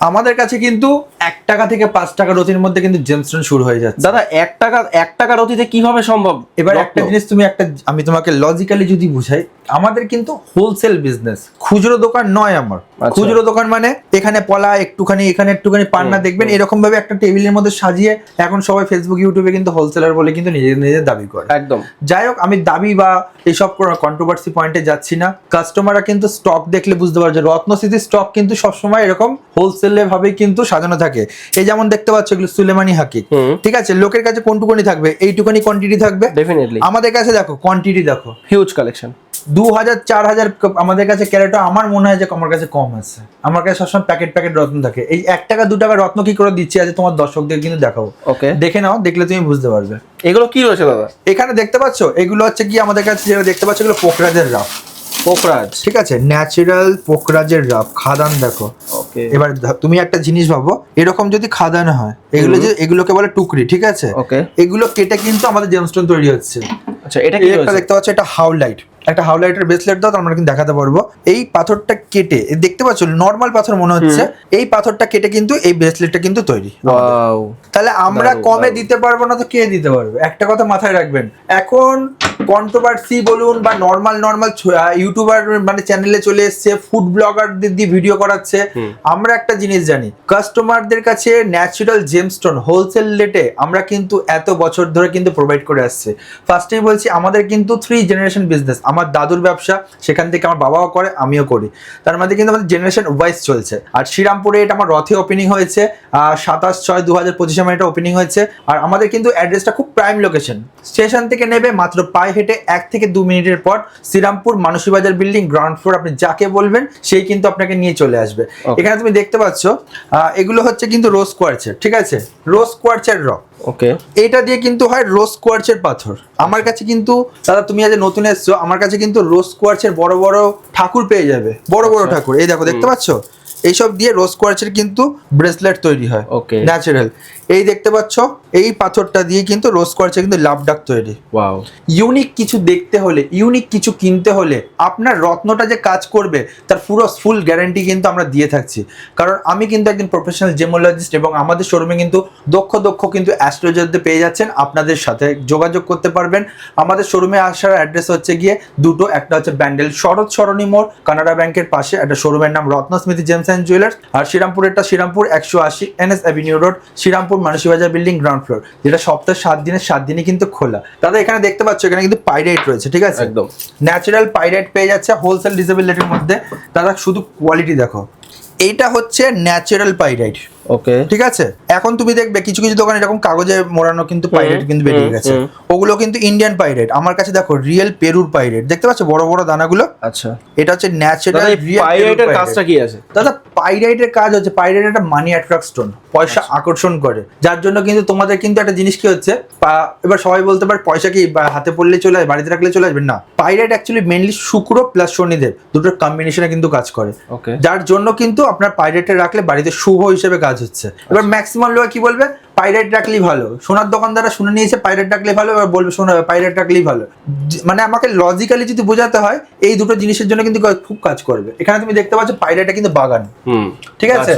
আমাদের কাছে কিন্তু এক টাকা থেকে পাঁচ টাকা রতির মধ্যে কিন্তু জেমস্টোন শুরু হয়ে যাচ্ছে। দাদা এক টাকা এক টাকা রতিতে কীভাবে সম্ভব? এবার একটা জিনিস তুমি একটা আমি তোমাকে লজিক্যালি যদি বুঝাই আমাদের কিন্তু হোলসেল বিজনেস খুচরো দোকান নয় আমার। আচ্ছা। খুচরো দোকান মানে এখানে পলা একটুখানি এখানে একটুখানি পান্না দেখবেন এরকম ভাবে একটা টেবিলের মধ্যে সাজিয়ে এখন সবাই ফেসবুক ইউটিউবে কিন্তু হোলসেলার বলে কিন্তু নিজেদের নিজেদের দাবি করে। একদম। যাই হোক আমি দাবি বা এইসব কন্ট্রোভার্সি পয়েন্টে যাচ্ছি না। কাস্টমাররা কিন্তু স্টক দেখলে বুঝতে পারছে রত্নস্থিতির স্টক কিন্তু সবসময় এরকম হোলসেলে ভাবে কিন্তু সাজানো থাকে। এই যেমন দেখতে পাচ্ছ এগুলো সুলেমানি হাকি ঠিক আছে লোকের কাছে কোনটুকুনি থাকবে এইটুকুনি কোয়ান্টিটি থাকবে। ডেফিনেটলি আমাদের কাছে দেখো কোয়ান্টিটি দেখো। হিউজ কালেকশন দু হাজার চার হাজার আমাদের কাছে ক্যারেটও আমার মনে হয় যে আমার কাছে কম আছে। আমার কাছে সবসময় প্যাকেট প্যাকেট রত্ন থাকে। এই এক টাকা দু টাকা রত্ন কি করে দিচ্ছি আজ তোমার দর্শকদের কিন্তু দেখাবো ওকে দেখে নাও দেখলে তুমি বুঝতে পারবে। এগুলো কি রয়েছে দাদা এখানে দেখতে পাচ্ছ? এগুলো হচ্ছে কি আমাদের কাছে যেগুলো দেখতে পাচ্ছ এগুলো পোকরাজের রাফ। পোকরাজ ঠিক আছে? ন্যাচারাল পোকরাজের রাফ খাদান দেখো। ওকে এবার তুমি একটা জিনিস ভাবো এরকম যদি খাদান হয় এগুলো যে এগুলোকে বলে টুকরি ঠিক আছে? ওকে এগুলো কেটে কিন্তু আমাদের জেমস্টোন তৈরি হচ্ছে। আচ্ছা এটা কি দেখতে পাচ্ছ এটা হাউলাইট। একটা হাউলাইটের ব্রেসলেট দাও তো আমরা কিন্তু দেখাতে পারব। এই পাথরটা কেটে দেখতে পাচ্ছ নর্মাল পাথর মনে হচ্ছে এই পাথরটা কেটে কিন্তু এই ব্রেসলেটটা কিন্তু তৈরি তাহলে আমরা কমে দিতে পারব না তো কে দিতে পারবে? একটা কথা মাথায় রাখবেন এখন কন্ট্রোভার্সি বলুন বা নর্মাল নর্মাল ইউটিউবার মানে চ্যানেলে চলে এসছে ফুড ব্লগারদের দিয়ে ভিডিও করাচ্ছে। আমরা একটা জিনিস জানি কাস্টমারদের কাছে ন্যাচারাল জেমস্টোন হোলসেল রেটে আমরা কিন্তু এত বছর ধরে কিন্তু প্রোভাইড করে আসছে। ফার্স্টেই বলছি আমাদের কিন্তু থ্রি জেনারেশন বিজনেস আমার দাদুর ব্যবসা সেখান থেকে আমার বাবাও করে আমিও করি। তার মধ্যে কিন্তু আমাদের জেনারেশন ওয়াইজ চলছে। আর শ্রীরামপুরে এটা আমার রথে ওপেনিং হয়েছে সাতাশ ছয় দু হাজার পঁচিশে আমার এটা ওপেনিং হয়েছে। আর আমাদের কিন্তু অ্যাড্রেসটা খুব প্রাইম লোকেশন স্টেশন থেকে নেবে মাত্র পায়ে হেঁটে এক থেকে দু মিনিটের পর Serampore Manasi Bazar building ground floor আপনি যাকে বলবেন সেই কিন্তু আপনাকে নিয়ে চলে আসবে। এখানে তুমি দেখতে পাচ্ছ এগুলো হচ্ছে কিন্তু রোজ কোয়ার্চের ঠিক আছে? রোজ কোয়ার্চের রক ওকে এটা দিয়ে কিন্তু হয় রোজ কোয়ার্চের পাথর। আমার কাছে কিন্তু দাদা তুমি আজ নতুন এসছো আমার কাছে কিন্তু রোজ কোয়ার্চের বড় বড় ঠাকুর পেয়ে যাবে। বড় বড় আচ্ছা। ঠাকুর। এই দেখো দেখতে পাচ্ছ? এইসব দিয়ে রোজ কোয়ার্চের কিন্তু ব্রেসলেট তৈরি হয় ওকে ন্যাচারাল। এই দেখতে পাচ্ছ এই পাথরটা দিয়ে কিন্তু রোজ কোয়ার্চের কিন্তু লাভ ডাক তৈরি। ওয়াও ইউনিক কিছু দেখতে হলে ইউনিক কিছু কিনতে হলে আপনার রত্নটা যে কাজ করবে তার পুরো ফুল গ্যারান্টি কিন্তু আমরা দিয়ে থাকছি। কারণ আমি কিন্তু একজন প্রফেশনাল জেমোলজিস্ট এবং আমাদের শোরুমে কিন্তু দক্ষ দক্ষ কিন্তু অ্যাস্ট্রোলজারদের পেয়ে যাচ্ছেন। আপনাদের সাথে যোগাযোগ করতে পারবেন। আমাদের শোরুমে আসার অ্যাড্রেস হচ্ছে গিয়ে দুটো একটা হচ্ছে ব্যান্ডেল শরৎ সরণী মোড় কানাডা ব্যাংকের পাশে একটা শোরুমের নাম রত্নস্মৃতি জেমস অ্যান্ড জুয়েলার্স আর শ্রীরামপুরেরটা শ্রীরামপুর একশো আশি N S avenue road Serampore Manasibazar building ground floor যেটা সপ্তাহে সাত দিনের সাত দিনই কিন্তু খোলা। দাদা এখানে দেখতে পাচ্ছ এখানে কিন্তু পাইরাইট রয়েছে ঠিক আছে? একদম। ন্যাচারাল পাইরাইট পেয়ে যাচ্ছে হোলসেল ডিসেবিলিটির মধ্যে। দাদা শুধু কোয়ালিটি দেখো। এইটা হচ্ছে ন্যাচারাল পাইরাইট ওকে। ঠিক আছে? এখন তুমি দেখবে কিছু কিছু দোকানে এরকম কাগজে মোড়ানো কিন্তু পাইরেট কিন্তু বেরিয়ে গেছে। ওগুলো কিন্তু ইন্ডিয়ান পাইরেট আমার কাছে দেখো রিয়েল পেরুর পাইরেট দেখতে পাচ্ছ বড় বড় দানাগুলো? আচ্ছা। এটা হচ্ছে ন্যাচারাল পাইরেটের কাজটা কি আছে? দাদা পাইরাইটের কাজ হচ্ছে পাইরাইট একটা মানি অ্যাট্রাক্ট স্টোন পয়সা আচ্ছা। আকর্ষণ করে। যার জন্য কিন্তু তোমাদের কিন্তু একটা জিনিস কি হচ্ছে এবার সবাই বলতে পারে পয়সা কি বা হাতে পড়লে চলে আসবে বাড়িতে রাখলে চলে আসবে? না। Pyrite actually mainly Shukra plus Shanidev দুটোর কম্বিনেশনে কিন্তু কাজ করে। যার জন্য কিন্তু আপনার পাইরেটে রাখলে বাড়িতে শুভ হিসেবে কাজ হচ্ছে। এবার ম্যাক্সিমাম লোক কি বলবে? পাইরেট রাখলেই ভালো। সোনার দোকানদাররা শুনে নিয়েছে পাইরেট রাখলে ভালো এবার বলবে শোনা পাইরেট রাখলেই ভালো। মানে আমাকে লজিক্যালি যদি বোঝাতে হয় এই দুটো জিনিসের জন্য কিন্তু খুব কাজ করবে। এখানে তুমি দেখতে পাচ্ছ পাইরেটটা কিন্তু বাগান। হুম ঠিক আছে?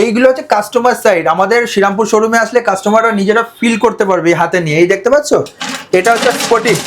এইগুলো হচ্ছে কাস্টমার সাইড আমাদের শ্রীরামপুর শোরুমে আসলে কাস্টমাররা নিজেরা ফিল করতে পারবে হাতে নিয়ে। এই দেখতে পাচ্ছ? এটা হচ্ছে স্পটিক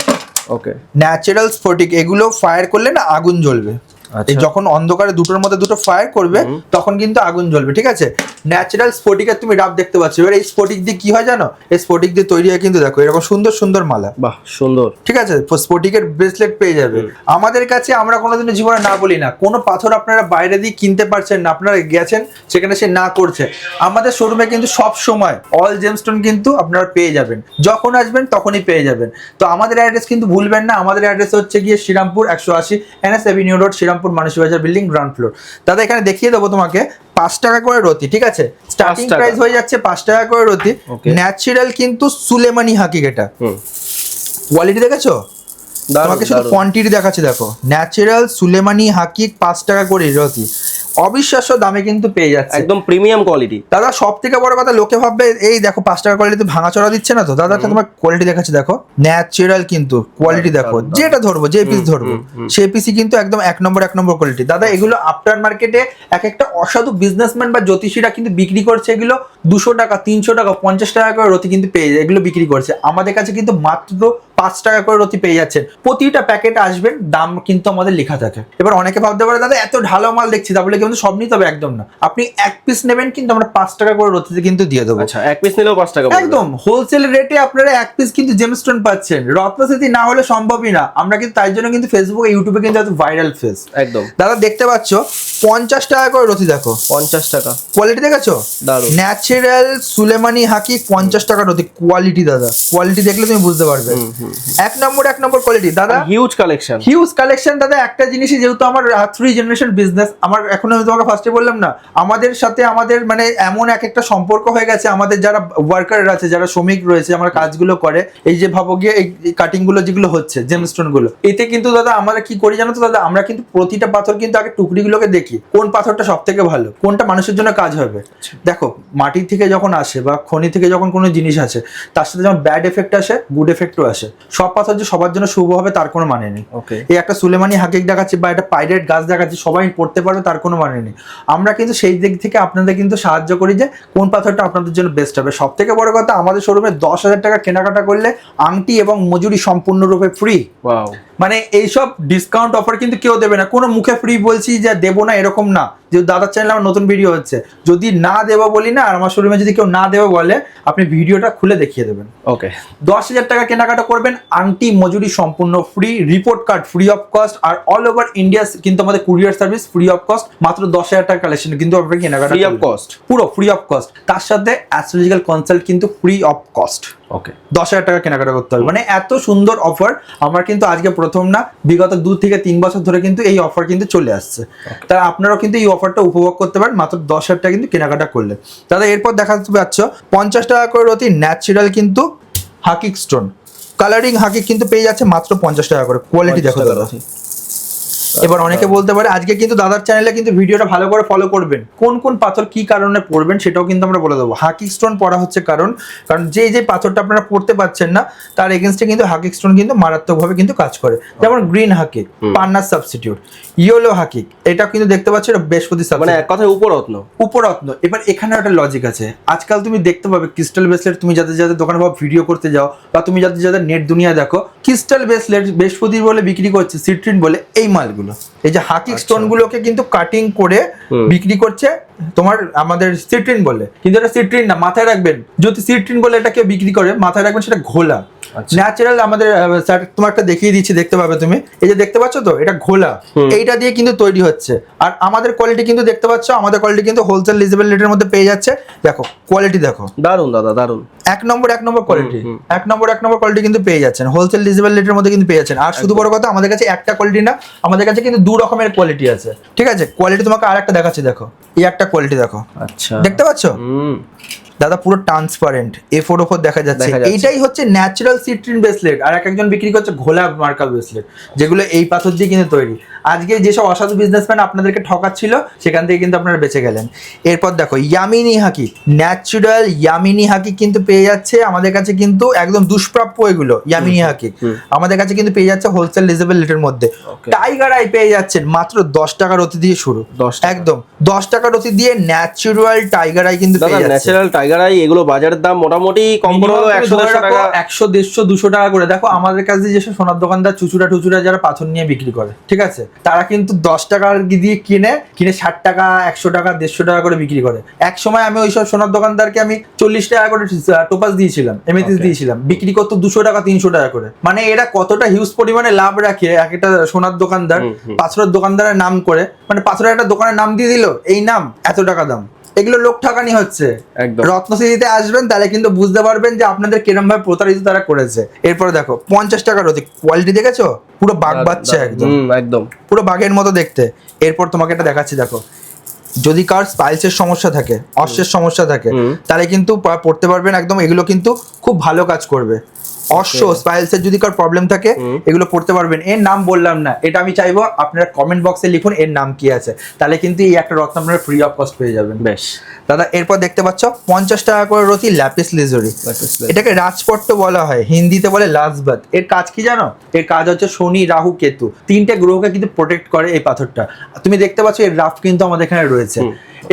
ওকে ন্যাচারাল স্ফটিক এগুলো ফায়ার করলে না আগুন জ্বলবে। আচ্ছা। এই যখন অন্ধকারে দুটোর মধ্যে দুটো ফায়ার করবে তখন কিন্তু আগুন জ্বলবে ঠিক আছে? ন্যাচারাল স্ফটিকের তুমি রাব দেখতে পাচ্ছ। এবার এই স্ফটিক দিয়ে কি হয় জানো? এই স্ফটিক দিয়ে তৈরি হয় কিন্তু দেখো এরকম সুন্দর সুন্দর মালা। বাহ সুন্দর। ঠিক আছে? স্ফটিকের ব্রেসলেট পেয়ে যাবে। আমাদের কাছে আমরা কোনোদিন জীবনে না বলি না। কোনো পাথর আপনারা বাইরে দিয়ে কিনতে পারছেন না। আপনারা গেছেন সেখানে সে না করছে। আমাদের শোরুমে কিন্তু সব সময় অল জেমস্টোন কিন্তু আপনারা পেয়ে যাবেন। যখন আসবেন তখনই পেয়ে যাবেন। তো আমাদের অ্যাড্রেস কিন্তু ভুলবেন না। আমাদের অ্যাড্রেস হচ্ছে গিয়ে শ্রীরামপুর একশো আশি NS avenue road Serampore Manasi Bazar building ground floor. দাদা এখানে দেখিয়ে দেবো তোমাকে পাঁচ টাকা করে রতি ঠিক আছে? স্টার্টিং প্রাইস হয়ে যাচ্ছে পাঁচ টাকা করে রতি. ন্যাচারাল কিন্তু সুলেমানি হাকিক এটা কোয়ালিটি দেখেছ? তোমাকে শুধু কোয়ান্টিটি দেখাচ্ছে দেখো। ন্যাচারাল সুলেমানি হাকি পাঁচ টাকা করে রতি। অবিশ্বাস্য দামে কিন্তু পেয়ে যাচ্ছে। একদম প্রিমিয়াম কোয়ালিটি দাদা সব থেকে বড় কথা লোকে ভাববে এই দেখো পাঁচ টাকা কোয়ালিটি ভাঙাচড়া দিচ্ছে না তো? দাদা তোমার কোয়ালিটি দেখাচ্ছে দেখো। ন্যাচারাল কিন্তু কোয়ালিটি দেখো। যেটা ধরবো যে পিস ধরবো সেই পিসি কিন্তু একদম এক নম্বর এক নম্বর কোয়ালিটি দাদা এগুলো আফটার মার্কেটে এক একটা অসাধু বিজনেসম্যান বা জ্যোতিষীরা কিন্তু বিক্রি করছে এগুলো দুশো টাকা তিনশো টাকা পঞ্চাশ টাকা করে রতি কিন্তু পেয়ে যায় এগুলো বিক্রি করছে। আমাদের কাছে কিন্তু মাত্র পাঁচ টাকা করে রতি পেয়ে যাচ্ছেন প্রতিটা প্যাকেট আসবেন দাম কিন্তু আমাদের লেখা থাকে। এবার অনেকে ভাবতে পারে দাদা এত ঢালো মাল দেখছি তাহলে কিন্তু সব নিতে হবে? একদম না। আপনি এক পিস নেবেন কিন্তু আমরা পাঁচ টাকা করে রতিতে কিন্তু দিয়ে দেবো। আচ্ছা এক পিস নিলেও পাঁচ টাকা। একদম। হোলসেল রেটে আপনারা এক পিস কিন্তু জেমস্টোন পাচ্ছেন। রত্নস্মৃতি না হলে সম্ভবই না। আমরা কিন্তু তাই জন্য কিন্তু ফেসবুক ইউটিউবে কিন্তু এত ভাইরাল ফেস একদম। দাদা দেখতে পাচ্ছ? পঞ্চাশ টাকা করে রতি দেখো। পঞ্চাশ টাকা। কোয়ালিটি দেখেছ। ন্যাচারাল সুলেমানি হাকি পঞ্চাশ টাকা রতি। কোয়ালিটি দাদা। কোয়ালিটি দেখলে তুমি বুঝতে পারবে। এক নম্বর এক নম্বর কোয়ালিটি দাদা? হিউজ কালেকশন হিউজ কালেকশন দাদা একটা জিনিসই যেহেতু আমার থ্রি জেনারেশন বিজনেস আমার এখন আমি তোমাকে ফার্স্টে বললাম না আমাদের সাথে আমাদের মানে এমন এক একটা সম্পর্ক হয়ে গেছে আমাদের যারা ওয়ার্কার আছে যারা শ্রমিক রয়েছে আমার কাজগুলো করে এই যে ভাবো গিয়ে এই কাটিংগুলো যেগুলো হচ্ছে জেমস্টোনগুলো এতে কিন্তু দাদা আমরা কি করি জানো তো দাদা আমরা কিন্তু প্রতিটা পাথর কিন্তু আগে টুকরিগুলোকে দেখি কোন পাথরটা সব থেকে ভালো কোনটা মানুষের জন্য কাজ হবে। দেখো মাটি থেকে যখন আসে বা খনি থেকে যখন কোনো জিনিস আসে তার সাথে যখন ব্যাড এফেক্ট আসে গুড এফেক্টও আসে। সব পাথর যে সবার জন্য শুভ হবে তার কোনো মানে নেই। ওকে এই একটা সুলেমানি হাকিক দেখাচ্ছি বা একটা পাইরেট গাছ দেখাচ্ছি সবাই পড়তে পারবে তার কোনো মানে নেই। আমরা কিন্তু সেই দিক থেকে আপনাদের কিন্তু সাহায্য করি যে কোন পাথরটা আপনাদের জন্য বেস্ট হবে। সব থেকে বড় কথা আমাদের শোরুমে দশ হাজার টাকা কেনাকাটা করলে আংটি এবং মজুরি সম্পূর্ণরূপে ফ্রি মানে এইসব ডিসকাউন্ট অফার কিন্তু কেউ দেবে না। কোনো মুখে ফ্রি বলছি যে দেবো না এরকম না। যে দাদার চ্যানেলে আমার নতুন ভিডিও হচ্ছে। যদি না দেবো বলি না আর আমার শোরুমে যদি কেউ না দেবো বলে আপনি ভিডিওটা খুলে দেখিয়ে দেবেন। ওকে দশ হাজার টাকা কেনাকাটা করবেন আংটি মজুরি সম্পূর্ণ free report card free of cost R all over India কিন্তু আমাদের courier service free of cost মাত্র দশ হাজার টাকা কালেকশন কিন্তু আপনার কেনাকাটা ফ্রি অফ কস্ট পুরো ফ্রি অফ কস্ট তার সাথে অ্যাস্ট্রোলজিক্যাল কনসাল্ট কিন্তু ফ্রি অফ কস্ট ওকে দশ হাজার টাকা কেনাকাটা করতে হবে। মানে এত সুন্দর অফার আমার কিন্তু আজকে প্রথম না বিগত দু থেকে তিন বছর ধরে কিন্তু এই অফার কিন্তু চলে আসছে। তাই আপনারাও কিন্তু এই অফারটা উপভোগ করতে পারেন মাত্র দশ হাজার টাকা কিন্তু কেনাকাটা করলে দাদা এরপর দেখাতে পাচ্ছ পঞ্চাশ টাকা করে অতি ন্যাচারাল কিন্তু হাকিক স্টোন কালারিং হাকিক কিন্তু পেয়ে যাচ্ছে মাত্র পঞ্চাশ টাকা করে। কোয়ালিটি দেখো দাদা। এবার অনেকে বলতে পারে আজকে কিন্তু দাদার চ্যানেলে কিন্তু ভিডিওটা ভালো করে ফলো করবেন। কোন কোন পাথর কি কারণে পড়বেন সেটাও কিন্তু আমরা বলে দেবো। হাকি স্টোন পড়া হচ্ছে কারণ কারণ যে যে পাথরটা আপনারা পড়তে পাচ্ছেন না তার এগেনস্টে কিন্তু হাকি স্টোন কিন্তু মারাত্মকভাবে কিন্তু কাজ করে। যেমন গ্রিন হাকিক পান্নার সাবস্টিটিউট ইয়েলো হাকিক এটা কিন্তু দেখতে পাচ্ছ এটা বৃহস্পতি মানে এক কথায় উপরত্ন উপরত্ন এবার এখানে একটা লজিক আছে। আজকাল তুমি দেখতে পাবে ক্রিস্টাল ব্রেসলেট তুমি যাদের যাদের দোকানে বা ভিডিও করতে যাও বা তুমি যাদের যাদের নেট দুনিয়া দেখো ক্রিস্টাল ব্রেসলেট বৃহস্পতি বলে বিক্রি করছে সিট্রিন বলে এই মালগুলো। এই যে হাকিক স্টোন গুলোকে কিন্তু কাটিং করে বিক্রি করছে তোমার আমাদের সিট্রিন বলে। কিন্তু এটা সিট্রিন না মাথায় রাখবেন। যদি সিট্রিন বলে এটা কেউ বিক্রি করে মাথায় রাখবেন সেটা ঘোলা। আচ্ছা। ন্যাচারাল আমাদের স্যার তোমার একটা দেখিয়ে দিচ্ছি দেখতে পাবে তুমি। এই যে দেখতে পাচ্ছ তো এটা ঘোলা। এইটা দিয়ে কিন্তু তৈরি হচ্ছে। আর আমাদের কোয়ালিটি কিন্তু দেখতে পাচ্ছ আমাদের কোয়ালিটি কিন্তু হোলসেল লিজেবল রেটের মধ্যে পেয়ে যাচ্ছে। দেখো কোয়ালিটি দেখো। দারুণ দাদা দারুণ এক নম্বর এক নম্বর কোয়ালিটি এক নম্বর এক নম্বর কোয়ালিটি কিন্তু পেয়ে যাচ্ছেন। হোলসেল লিজেবল রেটের মধ্যে কিন্তু পেয়ে যাচ্ছেন। আর শুধু বড় কথা আমাদের কাছে একটা কোয়ালিটি না আমাদের কাছে কিন্তু দু রকমের কোয়ালিটি আছে। ঠিক আছে? কোয়ালিটি তোমাকে আর একটা দেখাচ্ছি দেখো। এই একটা কোয়ালিটি দেখো। আচ্ছা। দেখতে পাচ্ছ? দাদা পুরো ট্রান্সপারেন্ট এ ফোর ওপর দেখা যাচ্ছে। এইটাই হচ্ছে ন্যাচারাল সিট্রিন ব্রেসলেট আর এক একজন বিক্রি করছে ঘোলা মার্কা ব্রেসলেট যেগুলো এই পাথর দিয়ে কিন্তু তৈরি। আজকে যেসব অসাধু বিজনেসম্যান আপনাদেরকে ঠকাচ্ছিল সেখান থেকে কিন্তু আপনারা বেঁচে গেলেন। এরপর দেখো ইয়ামিনি হাকি ন্যাচারাল ইয়ামিনি হাকি কিন্তু পেয়ে যাচ্ছে আমাদের কাছে কিন্তু একদম দুষ্প্রাপ্য এগুলো ইয়ামিনি হাকি আমাদের কাছে কিন্তু পেয়ে যাচ্ছে হোলসেল লিজেবল রেটের মধ্যে। টাইগার আই পেয়ে যাচ্ছেন মাত্র দশ টাকার অতি দিয়ে শুরু। 10 একদম দশ টাকার অতি দিয়ে ন্যাচারাল টাইগার আই কিন্তু পেয়ে যাচ্ছে। ন্যাচারাল টাইগার আই এগুলো বাজারের দাম মোটামুটি কম করে হলো একশো দেড়শো টাকা। একশো দেড়শো দুশো টাকা করে। দেখো আমাদের কাছে যেসব সোনার দোকানদার চুচুরা টুচুরা যারা পাথর নিয়ে বিক্রি করে ঠিক আছে? তারা কিন্তু দশ টাকা দিয়ে কিনে কিনে ষাট টাকা একশো টাকা দেড়শো টাকা করে বিক্রি করে। এক সময় আমি ওইসব সোনার দোকানদারকে আমি চল্লিশ টাকা করে টোপাস দিয়েছিলাম এমএতিস দিয়েছিলাম। বিক্রি করতো দুশো টাকা তিনশো টাকা করে। মানে এরা কতটা হিউজ পরিমাণে লাভ রাখে এক একটা সোনার দোকানদার। পাথরের দোকানদারের নাম করে। মানে পাথরের একটা দোকানের নাম দিয়ে দিল এই নাম এত টাকা দাম। এগুলো লোক ঠাকানি হচ্ছে। একদম। রত্নশ্রীতে আসবেন তাহলে কিন্তু বুঝতে পারবেন যে আপনাদের কিরম ভাবে প্রতারিত তারা করেছে। এরপরে দেখো পঞ্চাশ টাকার অধিক কোয়ালিটি দেখেছ? পুরো বাঘ বাচ্চা একদম। একদম। পুরো বাঘের মতো দেখতে। এরপর তোমাকে এটা দেখাচ্ছি দেখো। যদি কার স্পাইসের সমস্যা থাকে অশ্বের সমস্যা থাকে তাহলে কিন্তু পড়তে পারবেন একদম। এগুলো কিন্তু খুব ভালো কাজ করবে। অশ্ব স্পাইলস এর যদি কার প্রবলেম থাকে এগুলো পড়তে পারবেন। এর নাম বললাম না। এটা আমি চাইব আপনারা কমেন্ট বক্সে লিখুন এর নাম কি আছে। তাহলে কিন্তু এই একটা রত্ন আপনারা ফ্রি অফ কস্ট পেয়ে যাবেন। বেশ। দাদা এরপর দেখতে পাচ্ছ পঞ্চাশ টাকা করে রতি ল্যাপিস লিজরি এটাকে রাজপট্ট বলা হয় হিন্দিতে বলে লাজবাত। এর কাজ কি জানো? এর কাজ হচ্ছে শনি রাহু কেতু। তিনটে গ্রহকে কিন্তু প্রোটেক্ট করে এই পাথরটা। তুমি দেখতে পাচ্ছ এর রাফ কিন্তু আমাদের এখানে রয়েছে।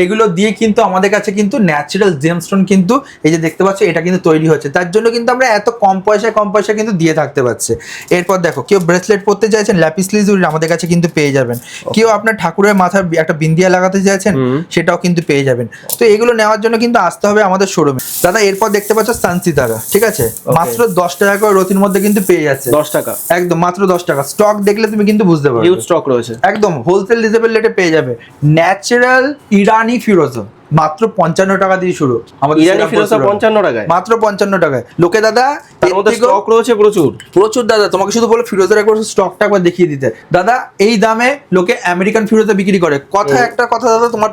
এগুলো দিয়ে কিন্তু আমাদের কাছে কিন্তু ন্যাচারাল জেমস্টোন কিন্তু এই যে দেখতে পাচ্ছ এটা কিন্তু তৈরি হচ্ছে। তার জন্য কিন্তু আমরা এত কম পয়সায় কম পয়সা কিন্তু দিয়ে থাকতে পারছে। এরপর দেখো কেউ ব্রেসলেট পরতে চাইছেন ল্যাপিস লিজুরি আমাদের কাছে কিন্তু পেয়ে যাবেন। কেউ আপনার ঠাকুরের মাথার একটা বিন্দিয়া লাগাতে চাইছেন সেটাও কিন্তু পেয়ে যাবেন। তো এগুলো নেওয়ার জন্য কিন্তু আসতে হবে আমাদের শোরুমে দাদা এরপর দেখতে পাচ্ছ সানসিতারা ঠিক আছে? মাত্র দশ টাকা করে রতির মধ্যে কিন্তু পেয়ে যাচ্ছে। দশ টাকা। একদম মাত্র দশ টাকা। স্টক দেখলে তুমি কিন্তু বুঝতে পারবে। স্টক রয়েছে। একদম হোলসেল রিজনেবল রেটে পেয়ে যাবে। ন্যাচারাল ইরানি ফিরোজো মাত্র পঞ্চান্ন টাকা দিয়ে শুরু। আমাদের ইরানি ফিরোজা। পঞ্চান্ন টাকায়। মাত্র পঞ্চান্ন টাকায়। লোকে দাদা তার মধ্যে স্টক রয়েছে প্রচুর। প্রচুর দাদা তোমাকে শুধু বলে ফিরোজের একবার স্টকটা একবার দেখিয়ে দিতে। দাদা এই দামে লোকে আমেরিকান ফিরোজা বিক্রি করে। কথা একটা কথা দাদা তোমার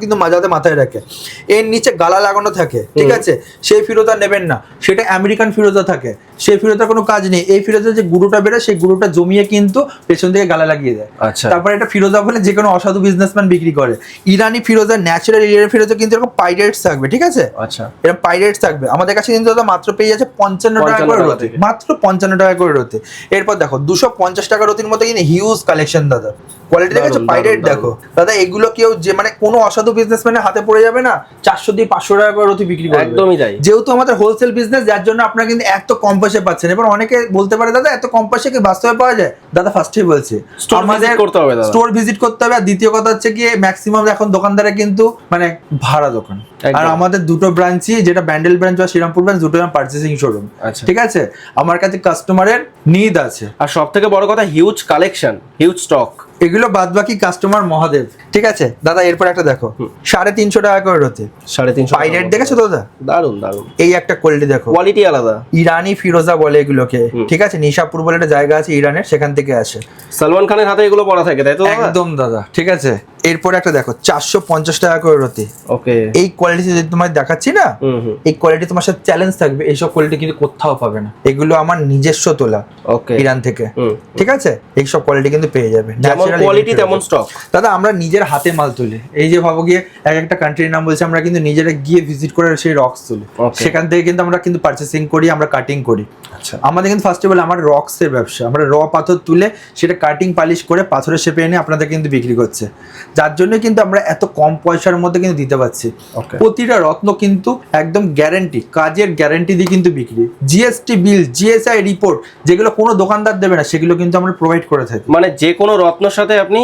কিন্তু মাঝাতে মাথায় রাখে। এর নিচে গালা লাগানো থাকে ঠিক আছে? সেই ফিরোজা নেবেন না। সেটা আমেরিকান ফিরোজা থাকে। সেই ফিরোজার কোনো কাজ নেই। এই ফিরোজার যে গুঁড়োটা বেরোয় সেই গুঁড়োটা জমিয়ে কিন্তু পেছন থেকে গালা লাগিয়ে দেয়। আচ্ছা। তারপরে এটা ফিরোজা বলে যে কোনো অসাধু বিজনেসম্যান বিক্রি করে। ইরানি ফিরোজা ন্যাচারাল ইরানি ফিরোজা কিন্তু এরকম পাইরেটস থাকবে ঠিক আছে? আচ্ছা। এরকম পাইরেটস থাকবে। আমাদের কাছে কিন্তু দাদা মাত্র পেয়ে যাচ্ছে পঞ্চান্ন টাকা করে রতি। মাত্র পঞ্চান্ন টাকা করে রতি। এরপর দেখো দুশো পঞ্চাশ টাকা রতির মধ্যে কিন্তু হিউজ কালেকশন দাদা। কোয়ালিটি দেখেছ? পাইরেট দেখো। দাদা এগুলো কেউ যে মানে কোনো অসাধু বিজনেসম্যানের হাতে পড়ে যাবে না চারশো দিয়ে পাঁচশো টাকা করে রতি বিক্রি করবে। একদমই তাই। যেহেতু আমাদের হোলসেল বিজনেস যার জন্য আপনারা কিন্তু এত কম পয়সায় পাচ্ছেন। এবার অনেকে বলতে পারে দাদা এত কম পয়সা কি বাস্তবে পাওয়া যায়? দাদা ফার্স্টেই বলছি। Store visit করতে হবে দাদা। স্টোর ভিজিট করতে হবে। আর দ্বিতীয় কথা হচ্ছে কি ম্যাক্সিমাম এখন দোকানদারে কিন্তু মানে ভাড়া দোকান। আর আমাদের দুটো ব্রাঞ্চই যেটা ব্যান্ডেল ব্রাঞ্চ বা শ্রীরামপুর ব্রাঞ্চ দুটো পার্চেসিং শোরুম ঠিক আছে? আমার কাছে কাস্টমারের নিদ আছে। আর সব থেকে বড় কথা হিউজ কালেকশন হিউজ স্টক এগুলো বাদ বাকি কাস্টমার মহাদেব। ঠিক আছে? দাদা এরপর একটা দেখো। সাড়ে তিনশো টাকা করে রতে সাড়ে তিনশো পাইরেট দেখেছ দাদা? দারুণ দারুণ এই একটা কোয়ালিটি দেখো। কোয়ালিটি আলাদা। ইরানি ফিরোজা বলে এগুলোকে। ঠিক আছে? নিশাপুর বলে একটা জায়গা আছে ইরানের সেখান থেকে আসে। সালমান খানের হাতে এগুলো পড়া থাকে তাই তো একদম দাদা ঠিক আছে? এরপর একটা দেখো চারশো পঞ্চাশ টাকা করে রতি ওকে। এই কোয়ালিটি যদি তোমায় দেখাচ্ছি না এই কোয়ালিটি তোমার সাথে চ্যালেঞ্জ থাকবে এইসব কোয়ালিটি কিন্তু কোথাও পাবে না। এগুলো আমার নিজস্ব তোলা ওকে। ইরান থেকে। ঠিক আছে? এইসব কোয়ালিটি কিন্তু পেয়ে যাবে। যেমন কোয়ালিটি তেমন স্টক দাদা আমরা নিজের হাতে মাল তুলি। এই যে ভাবো গিয়ে এক একটা কান্ট্রির নাম বলছি আমরা কিন্তু নিজেরা গিয়ে ভিজিট করে সেই রক্স তুলি। সেখান থেকে কিন্তু আমরা কিন্তু পার্চেসিং করি আমরা কাটিং করি। আচ্ছা। আমাদের কিন্তু ফার্স্ট অফ অল আমার রক্সের ব্যবসা। আমরা র পাথর তুলে সেটা কাটিং পালিশ করে পাথরের শেপে এনে আপনাদের কিন্তু বিক্রি করছে। যার জন্য কিন্তু আমরা এত কম পয়সার মধ্যে কিন্তু দিতে পারছি। প্রতিটা রত্ন কিন্তু একদম গ্যারান্টি কাজের গ্যারান্টি দিয়ে কিন্তু বিক্রি। জিএসটি বিল জিএসআই রিপোর্ট যেগুলো কোনো দোকানদার দেবে না সেগুলো কিন্তু আমরা প্রোভাইড করে থাকি। মানে যে কোনো রত্নর সাথে আপনি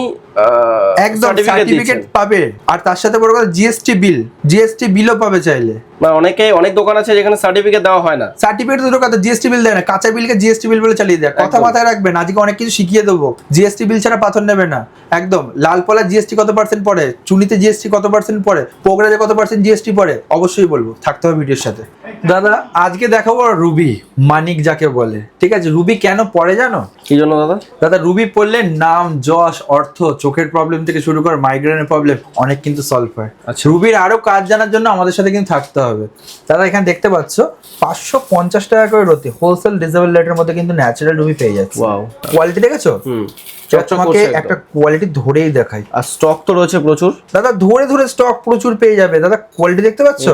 একদম সার্টিফিকেট পাবে। আর তার সাথে বড় কথা জিএসটি বিল জিএসটি বিলও পাবে চাইলে। মানে অনেকে অনেক দোকান আছে যেখানে সার্টিফিকেট দেওয়া হয় না। সার্টিফিকেট দুটো কথা জিএসটি বিল দেয় না। কাঁচা বিলকে জিএসটি বিল বলে চালিয়ে দেয়। কথা। মাথায় রাখবেন আজকে অনেক কিছু শিখিয়ে দেবো। জিএসটি বিল ছাড়া পাথর নেবে না। একদম। লালপলা জিএসটি কত পার্সেন্ট পড়ে? চুনিতে জিএসটি কত পার্সেন্ট পড়ে? পোগরাজে কত পার্সেন্ট জিএসটি পড়ে? অবশ্যই বলব। থাকতে হবে ভিডিওর সাথে। দাদা আজকে দেখাবো রুবি মানিক যাকে বলে। ঠিক আছে? রুবি কেন পড়ে জানো? কি জন্য দাদা? দাদা রুবি পড়লে নাম যশ অর্থ চোখের প্রবলেম থেকে শুরু করে মাইগ্রেনের প্রবলেম অনেক কিন্তু সলভ হয়। আচ্ছা। রুবির আরও কাজ জানার জন্য আমাদের সাথে কিন্তু থাকতে হবে। দাদা এখানে দেখতে পাচ্ছ পাঁচশো পঞ্চাশ টাকা করে রতি হোলসেল ডিজেবল রেটের মধ্যে কিন্তু ন্যাচারাল রুবি পেয়ে যাচ্ছে। কোয়ালিটি দেখেছ? তোমাকে একটা কোয়ালিটি ধরেই দেখাই। আর স্টক তো রয়েছে প্রচুর। দাদা ধরে ধরে স্টক প্রচুর পেয়ে যাবে। দাদা কোয়ালিটি দেখতে পাচ্ছ?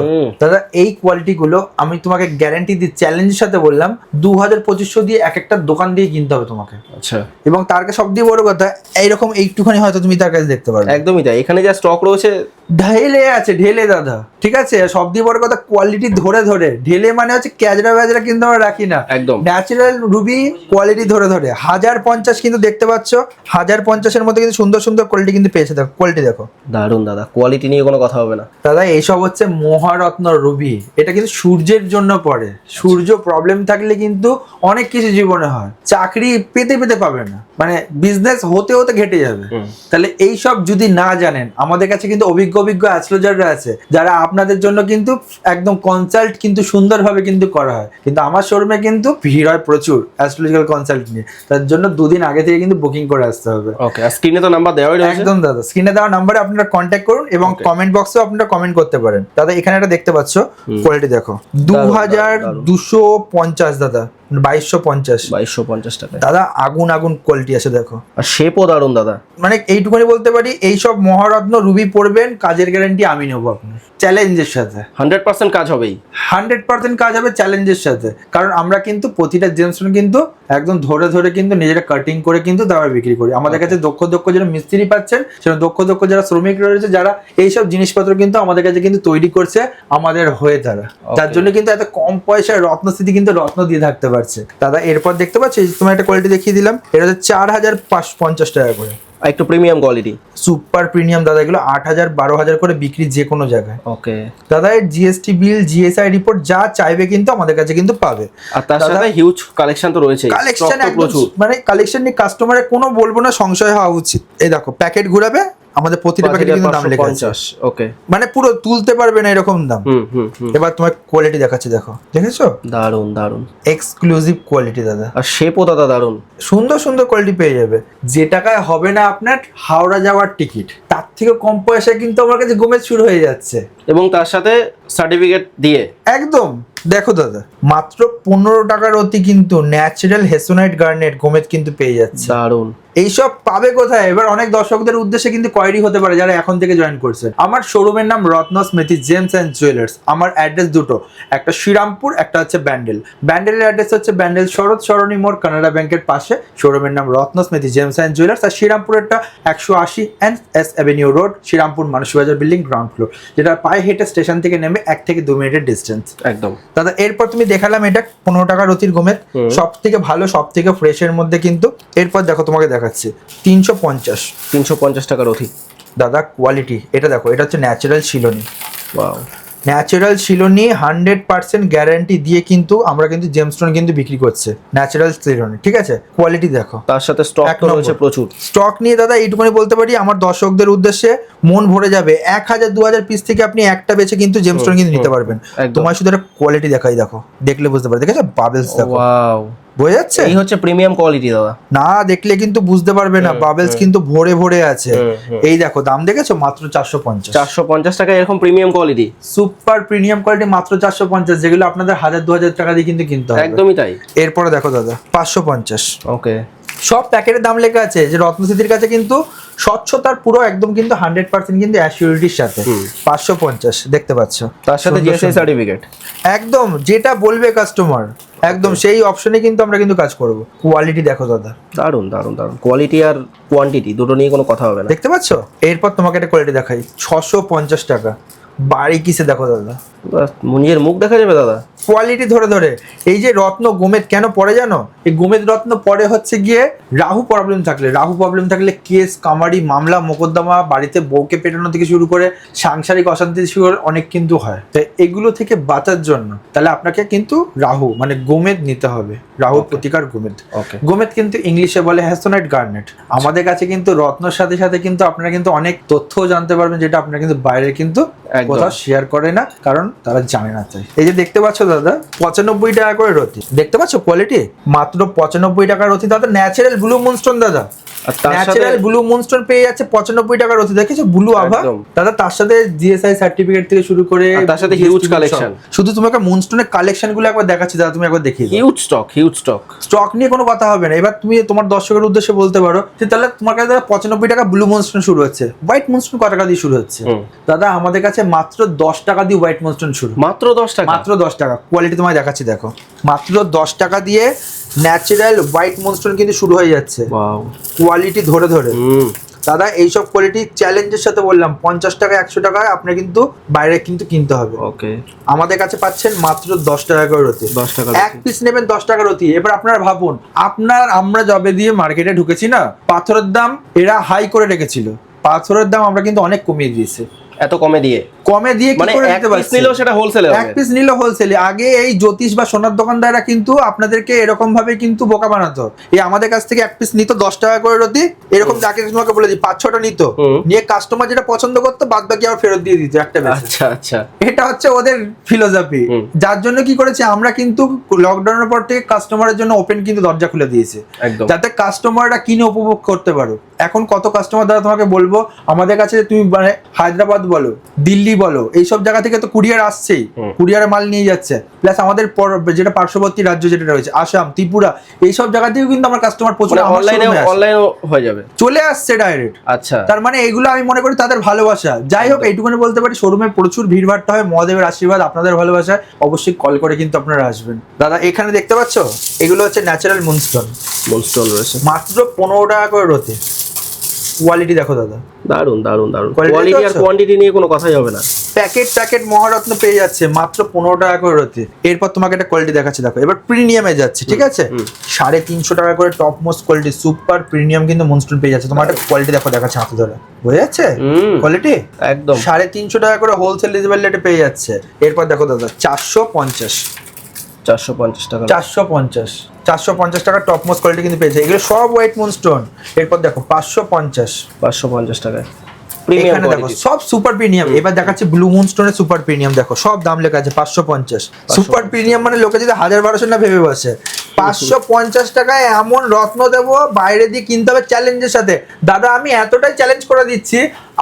দাদা এই কোয়ালিটি গুলো আমি তোমাকে গ্যারান্টি দিই চ্যালেঞ্জের সাথে বললাম দু হাজার পঁচিশশো দিয়ে এক একটা দোকান দিয়ে কিনতে হবে তোমাকে। আচ্ছা। এবং তার সব দিয়ে বড় কথা এইরকম এইটুখানি হয়তো তুমি তার কাছে দেখতে পারবে। একদমই তাই। এখানে যা স্টক রয়েছে ঢেলে আছে ঢেলে দাদা ঠিক আছে? সব দিয়ে বড় কথা কোয়ালিটি ধরে ধরে। ঢেলে মানে হচ্ছে ক্যাজরা ব্যাজরা কিন্তু আমরা রাখি না। একদম। ন্যাচারাল রুবি কোয়ালিটি ধরে ধরে। হাজার পঞ্চাশ কিন্তু দেখতে পাচ্ছ হাজার পঞ্চাশের মধ্যে কিন্তু সুন্দর সুন্দর কোয়ালিটি কিন্তু পেয়েছে দেখো কোয়ালিটি দেখো। দারুণ দাদা কোয়ালিটি নিয়ে কোনো কথা হবে না। দাদা এইসব হচ্ছে মহারত্ন রুবি এটা কিন্তু সূর্যের জন্য পড়ে। সূর্য প্রবলেম থাকলে কিন্তু অনেক কিছু জীবনে হয়। চাকরি পেতে পেতে পাবে না। মানে বিজনেস হতে হতে ঘেটে যাবে। তাহলে এই সব যদি না জানেন আমাদের কাছে কিন্তু অভিজ্ঞ অভিজ্ঞ অ্যাস্ট্রোলজাররা আছে যারা আপনাদের জন্য কিন্তু একদম কনসাল্ট কিন্তু সুন্দরভাবে কিন্তু করা হয়। কিন্তু আমার শোরুমে কিন্তু ভিড় হয় প্রচুর অ্যাস্ট্রোলজিক্যাল কনসাল্ট নিয়ে। তার জন্য দুদিন আগে থেকে কিন্তু বুকিং করে আসতে হবে। ওকে স্ক্রিনে তো নাম্বার দেওয়া রয়েছে। একদম দাদা স্ক্রিনে দেওয়া নাম্বারে আপনারা কন্ট্যাক্ট করুন এবং. কমেন্ট বক্সেও আপনারা কমেন্ট করতে পারেন। দাদা এখানে একটা দেখতে পাচ্ছ কোয়ালিটি দেখো। দু হাজার। দুশো পঞ্চাশ দাদা। বাইশশো পঞ্চাশ। বাইশশো পঞ্চাশ টাকায়। দাদা আগুন আগুন কোয়ালিটি আছে দেখো। আর শেপও দারুণ দাদা। মানে এইটুকুনি বলতে পারি এইসব মহারত্ন রুবি পড়বেন কাজের গ্যারান্টি আমি নেব আপনার। চ্যালেঞ্জের সাথে। হান্ড্রেড পার্সেন্ট কাজ হবেই। হান্ড্রেড পার্সেন্ট কাজ হবে চ্যালেঞ্জের সাথে। কারণ আমরা কিন্তু প্রতিটা জেমস্টোন কিন্তু একদম ধরে ধরে কিন্তু নিজেরা কাটিং করে কিন্তু তারপর বিক্রি করি। আমাদের কাছে দক্ষ দক্ষ যারা মিস্ত্রি পাচ্ছেন সেরকম দক্ষ দক্ষ যারা শ্রমিক রয়েছে যারা এইসব জিনিসপত্র কিন্তু আমাদের কাছে কিন্তু তৈরি করছে আমাদের হয়ে তারা। যার জন্য কিন্তু এত কম পয়সায় রত্নস্থিতি কিন্তু রত্ন দিয়ে থাকতে পারছে। দাদা এরপর দেখতে পাচ্ছি তোমার একটা কোয়ালিটি দেখিয়ে দিলাম এটা হচ্ছে চার হাজার পঞ্চাশ টাকা করে। আর একটু প্রিমিয়াম কোয়ালিটি সুপার প্রিমিয়াম দাদা এগুলো আট হাজার বারো হাজার করে বিক্রি যে কোনো জায়গায়। ওকে দাদা এর জিএসটি বিল জিএসআই রিপোর্ট যা চাইবে কিন্তু আমাদের কাছে কিন্তু পাবে। আর তার সাথে হিউজ কালেকশন তো রয়েছে কালেকশন প্রচুর। মানে কালেকশন নিয়ে কাস্টমারের কোনো বলব না সংশয় হওয়া উচিত। এই দেখো প্যাকেট ঘুরাবে আমাদের প্রতিটা প্যাকেটে কিন্তু দাম লেখা আছে। ওকে মানে পুরো তুলতে পারবে না এরকম দাম। হুম হুম হুম। এবার তোমার কোয়ালিটি দেখাচ্ছে দেখো। দেখেছ? দারুণ দারুণ এক্সক্লুসিভ কোয়ালিটি দাদা। আর শেপও দাদা দারুণ সুন্দর সুন্দর কোয়ালিটি পেয়ে যাবে। যে টাকায় হবে না আপনার হাওড়া যাওয়ার টিকিট তার থেকে কম পয়সায় কিন্তু আমার কাছে গোমেজ শুরু হয়ে যাচ্ছে। এবং তার সাথে সার্টিফিকেট দিয়ে। একদম। দেখো দাদা মাত্র পনেরো টাকার অতি কিন্তু ন্যাচারাল হেসোনাইট গার্নেট গোমেজ কিন্তু পেয়ে যাচ্ছে। দারুণ এইসব পাবে কোথায়? এবার অনেক দর্শকদের উদ্দেশ্যে কিন্তু কোয়ারি হতে পারে যারা এখন থেকে জয়েন করছে। আমার শোরুমের নাম Ratna Smriti gems and jewellers. আমার অ্যাড্রেস দুটো। একটা শ্রীরামপুর একটা হচ্ছে ব্যান্ডেল। ব্যান্ডেলের অ্যাড্রেস হচ্ছে ব্যান্ডেল শরৎ সরণী মোড় কানাডা ব্যাংকের পাশে। শোরুমের নাম Ratna Smriti gems and jewellers. আর শ্রীরামপুরেরটা একশো আশি N S avenue road Serampore Manasbazar building ground floor. যেটা পায়ে হেঁটে স্টেশন থেকে নেমে এক থেকে দু মিনিটের ডিস্টেন্স একদম। দাদা এরপর তুমি দেখালাম এটা পনেরো টাকার অতির গোমের সব থেকে ভালো সব থেকে ফ্রেশের মধ্যে কিন্তু। এরপর দেখো তোমাকে দেখাচ্ছি। তিনশো পঞ্চাশ। তিনশো পঞ্চাশ টাকার অধিক। দাদা কোয়ালিটি এটা দেখো এটা হচ্ছে ন্যাচারাল শিলনি। ন্যাচারাল শিলনি হান্ড্রেড পার্সেন্ট গ্যারান্টি দিয়ে কিন্তু আমরা কিন্তু জেমস্টোন কিন্তু বিক্রি করছে। ন্যাচারাল শিলনি ঠিক আছে? কোয়ালিটি দেখো। তার সাথে স্টক রয়েছে প্রচুর। স্টক নিয়ে দাদা এইটুকুনি বলতে পারি আমার দর্শকদের উদ্দেশ্যে মন ভরে যাবে। এক হাজার দু হাজার পিস থেকে আপনি একটা বেছে কিন্তু জেমস্টোন কিন্তু নিতে পারবেন। তোমার শুধু একটা কোয়ালিটি দেখাই দেখো। দেখলে বুঝতে পারবে। দেখেছ? বাবেলস দেখো। বোঝা যাচ্ছে এই হচ্ছে প্রিমিয়াম কোয়ালিটি দাদা। না দেখলে কিন্তু বুঝতে পারবে না বাবেলস কিন্তু ভরে ভরে আছে। এই দেখো দাম দেখেছ? মাত্র চারশো পঞ্চাশ। চারশো পঞ্চাশ টাকা এরকম premium quality super premium quality মাত্র চারশো পঞ্চাশ। যেগুলো আপনাদের হাজার দু হাজার টাকা দিয়ে কিন্তু কিনতে হবে। একদমই তাই। এরপরে দেখো দাদা পাঁচশো পঞ্চাশ। ওকে সব প্যাকেটের দাম লেখা আছে যে রত্নস্মৃতির কাছে কিন্তু স্বচ্ছতার পুরো একদম কিন্তু হান্ড্রেড পার্সেন্ট কিন্তু অ্যাসিউরিটির সাথে। পাঁচশো পঞ্চাশ দেখতে পাচ্ছ। তার সাথে জিএসআই সার্টিফিকেট একদম যেটা বলবে কাস্টমার একদম সেই অপশনে কিন্তু আমরা কিন্তু কাজ করব। কোয়ালিটি দেখো দাদা। দারুণ দারুণ দারুণ কোয়ালিটি আর কোয়ান্টিটি দুটো নিয়ে কোনো কথা হবে না। দেখতে পাচ্ছ? এরপর তোমাকে একটা কোয়ালিটি দেখাই। ছশো পঞ্চাশ টাকা। বাড়ি কিসে দেখো দাদা? মুঞ্জের মুখ দেখা যাবে দাদা? কোয়ালিটি ধরে ধরে। এই যে রত্ন গোমেদ কেন পড়ে জানো? এই গোমেদ রত্ন পরে হচ্ছে গিয়ে রাহু প্রবলেম থাকলে। রাহু প্রবলেম থাকলে কেস কামারি মামলা মোকদ্দমা বাড়িতে বউকে পেটানো থেকে শুরু করে সাংসারিক অশান্তি শুরু করে অনেক কিন্তু হয়। তাই এগুলো থেকে বাঁচার জন্য তাহলে আপনাকে কিন্তু রাহু মানে গোমেদ নিতে হবে। রাহুর প্রতিকার গোমেদ। ওকে গোমেদ কিন্তু ইংলিশে বলে হ্যাসোনাইট গার্নেট। আমাদের কাছে কিন্তু রত্নর সাথে সাথে কিন্তু আপনারা কিন্তু অনেক তথ্যও জানতে পারবেন যেটা আপনারা কিন্তু বাইরে কিন্তু। কোথাও শেয়ার করে না কারণ তারা জানে না তাই। এই যে দেখতে পাচ্ছ দাদা পঁচানব্বই টাকা করে রতি দেখতে পাচ্ছ কোয়ালিটি মাত্র পঁচানব্বই টাকা রতি দাদা ন্যাচারাল ব্লু মুনস্টোন দাদা। ন্যাচারাল ব্লু মুনস্টোন পেয়ে যাচ্ছে পঁচানব্বই টাকা রতি দেখেছ? ব্লু আভা? দাদা তার সাথে জিএসআই সার্টিফিকেট থেকে শুরু করে তার সাথে সব। collection। শুধু তোমাকে মুনস্টোনের কালেকশনগুলো একবার দেখাচ্ছি দাদা তুমি একবার দেখিয়ে huge stock huge stock stock নিয়ে কোনো কথা হবে না। এবার তুমি তোমার দর্শকের উদ্দেশ্যে বলতে পারো যে তাহলে তোমার কাছে দাদা পঁচানব্বই টাকা ব্লু মনস্টোন শুরু হচ্ছে। হোয়াইট মনস্টোন কত টাকা দিয়ে শুরু হচ্ছে? দাদা আমাদের কাছে মাত্র দশ টাকা দিয়ে হোয়াইট মনস্টোন শুরু। মাত্র দশ টাকা? মাত্র দশ টাকা। কোয়ালিটি তোমায় দেখাচ্ছি দেখো। মাত্র দশ টাকা দিয়ে ন্যাচারাল হোয়াইট মনস্টোন কিন্তু শুরু হয়ে যাচ্ছে। কোয়ালিটি ধরে ধরে। দাদা এইসব কোয়ালিটি চ্যালেঞ্জের সাথে বললাম পঞ্চাশ টাকা একশো টাকায় আপনার কিন্তু বাইরে কিন্তু কিনতে হবে। ওকে আমাদের কাছে পাচ্ছেন মাত্র দশ টাকা করে রতি। দশ টাকা এক পিস নেবেন দশ টাকা রতি। এবার আপনারা ভাবুন আপনার আমরা জবে দিয়ে মার্কেটে ঢুকেছি না পাথরের দাম এরা হাই করে রেখেছিল। পাথরের দাম আমরা কিন্তু অনেক কমিয়ে দিয়েছি। এত কমে দিয়ে? কমে দিয়ে কি মানে করে এক দিতে পিস পারছি? নিলেও সেটা হোলসেলে এক পিস নিল হোলসেলে আগে এই জ্যোতিষ বা সোনার দোকানদাররা কিন্তু আপনাদেরকে এরকম ভাবে কিন্তু বোকা বানাতো। এই আমাদের কাছ থেকে এক পিস নিত দশ টাকা করে রতি। এরকম যাকে তোমাকে বলে দিই পাঁচ ছটা নিত। নিয়ে কাস্টমার যেটা পছন্দ করতো বাদ বাকি আবার ফেরত দিয়ে দিত একটা আচ্ছা আচ্ছা। এটা হচ্ছে ওদের ফিলোসফি যার জন্য কি করেছে আমরা কিন্তু লকডাউনের পর থেকে কাস্টমারের জন্য ওপেন কিন্তু দরজা খুলে দিয়েছে। যাতে কাস্টমাররা কিনে উপভোগ করতে পারো। এখন কত কাস্টমার দ্বারা তোমাকে বলব আমাদের কাছে তুমি মানে হায়দ্রাবাদ বলো দিল্লি বলো? এইসব জায়গা থেকে তো কুরিয়ার আসছেই। হুম। কুরিয়ারে মাল নিয়ে যাচ্ছে। প্লাস আমাদের যেটা পার্শ্ববর্তী রাজ্য যেটা রয়েছে আসাম ত্রিপুরা এইসব জায়গা থেকেও কিন্তু আমার কাস্টমার প্রচুর অনলাইনে। অনলাইনও হয়ে যাবে? চলে আসছে ডাইরেক্ট আচ্ছা। তার মানে এগুলো আমি মনে করি তাদের ভালোবাসা। যাই হোক এইটুকুনি বলতে পারি শোরুমে প্রচুর ভিড়ভাড়টা হয় মহাদেবের আশীর্বাদ আপনাদের ভালোবাসায়। অবশ্যই কল করে কিন্তু আপনারা আসবেন। দাদা এখানে দেখতে পাচ্ছ? এগুলো হচ্ছে ন্যাচারাল মুনস্টোন মনস্টল রয়েছে। মাত্র পনেরো টাকা করে রোতে কোয়ালিটি দেখো দাদা। দারুণ দারুণ দারুণ কোয়ালিটি আর কোয়ান্টিটি নিয়ে কোনো কথাই হবে না। প্যাকেট প্যাকেট মহারত্ন পেয়ে যাচ্ছে মাত্র পনেরো টাকা করে রোতে এরপর তোমাকে একটা কোয়ালিটি দেখাচ্ছি দেখো। এবার প্রিমিয়ামে যাচ্ছে ঠিক আছে? সাড়ে তিনশো টাকা করে top most quality super premium কিন্তু মুনস্টোন পেয়ে যাচ্ছে। তোমার একটা কোয়ালিটি দেখো দেখাচ্ছে হাতে ধরে। বোঝা যাচ্ছে? কোয়ালিটি একদম। সাড়ে তিনশো টাকা করে হোলসেল রিজনেবল রেটে পেয়ে যাচ্ছে। এরপর দেখো দাদা চারশো পঞ্চাশ। চারশো পঞ্চাশ টাকা চারশো পঞ্চাশ। চারশো পঞ্চাশ টাকা টপ মোস্ট কোয়ালিটি কিন্তু পেয়েছে। এগুলো সব হোয়াইট মুনস্টোন এরপর দেখো পাঁচশো পঞ্চাশ। পাঁচশো পঞ্চাশ টাকায় এখানে দেখো সব সুপার প্রিমিয়াম এবার দেখাচ্ছে ব্লু মুনস্টোনের সুপার প্রিমিয়াম দেখো সব দাম লেখা আছে পাঁচশো পঞ্চাশ। সুপার প্রিমিয়াম মানে লোকে যদি হাজার বারোশো না ভেবে বসে। পাঁচশো পঞ্চাশ টাকায় এমন রত্ন দেবো বাইরে দিয়ে কিনতে হবে চ্যালেঞ্জের সাথে। দাদা আমি এতটাই চ্যালেঞ্জ করে দিচ্ছি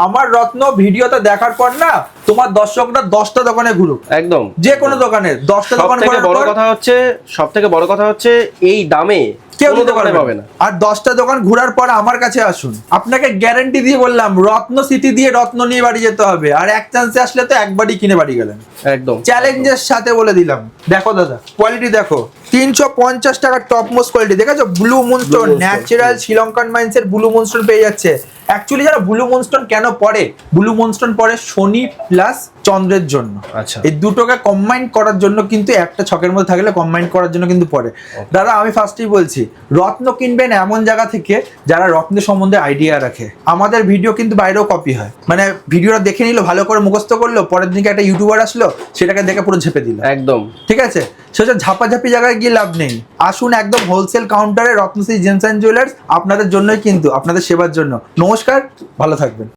আমার রত্ন ভিডিওটা দেখার পর না তোমার দর্শকরা দশটা দোকানে ঘুরুক। একদম। যে কোনো দোকানে দশটা দোকান বড় কথা হচ্ছে সব থেকে বড় কথা হচ্ছে এই দামে কেউ দোকানে পাবে না। না। আর দশটা দোকান ঘোরার পর আমার কাছে আসুন। আপনাকে গ্যারান্টি দিয়ে বললাম রত্ন সিটি দিয়ে রত্ন নিয়ে বাড়ি যেতে হবে। আর এক চান্সে আসলে তো একবারই কিনে বাড়ি গেলেন। একদম। চ্যালেঞ্জের সাথে বলে দিলাম। দেখো দাদা কোয়ালিটি দেখো। তিনশো পঞ্চাশ টাকার টপ মোস্ট কোয়ালিটি দেখেছ ব্লু মুনস্টোন ন্যাচারাল শ্রীলঙ্কান মাইন্সের ব্লু মুনস্টোন পেয়ে যাচ্ছে। অ্যাকচুয়ালি যারা ব্লু মুনস্টোন কেন পড়ে? ব্লু মুনস্টোন পড়ে শনি প্লাস চন্দ্রের জন্য। আচ্ছা। এই দুটোকে কম্বাইন করার জন্য কিন্তু একটা ছকের মধ্যে থাকলে কম্বাইন করার জন্য কিন্তু পড়ে। দাদা আমি ফার্স্টেই বলছি রত্ন কিনবেন এমন জায়গা থেকে যারা রত্ন সম্বন্ধে আইডিয়া রাখে। আমাদের ভিডিও কিন্তু বাইরেও কপি হয়। মানে ভিডিওটা দেখে নিল ভালো করে মুখস্থ করল পরের দিনকে একটা ইউটিউবার আসলো সেটাকে দেখে পুরো ঝেপে দিল। একদম। ঠিক আছে? সেটা ঝাপাঝাপি জায়গায় গিয়ে লাভ নেই। আসুন একদম হোলসেল কাউন্টারে রত্নশ্রী জেমস অ্যান্ড জুয়েলার্স আপনাদের জন্যই কিন্তু আপনাদের সেবার জন্য। নমস্কার ভালো থাকবেন।